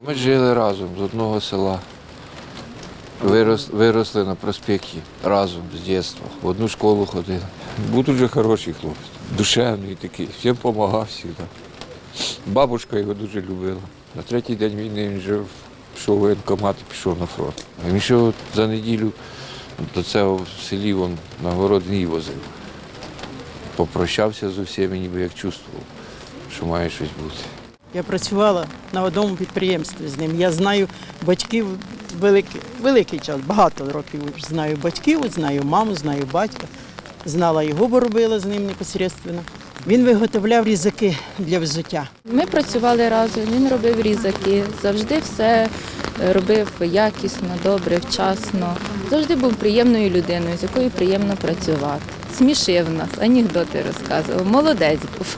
Ми жили разом з одного села. Вирос, виросли на проспекті разом з дитинства. В одну школу ходили. Був дуже хороший хлопець, душевний такий, всім допомагав завжди. Бабушка його дуже любила. На третій день війни він вже пішов в воєнкомат і пішов на фронт. Він ще за неділю до цього в селі він на город возив. Попрощався з усіма, ніби як чувствував, що має щось бути. Я працювала на одному підприємстві з ним. Я знаю батьків великий, великий час, багато років знаю батьків, знаю маму, знаю батька. Знала його, бо робила з ним непосередньо. Він виготовляв різаки для взуття. Ми працювали разом, він робив різаки, завжди все робив якісно, добре, вчасно. Завжди був приємною людиною, з якою приємно працювати. Смішив нас, анекдоти розказував. Молодець був.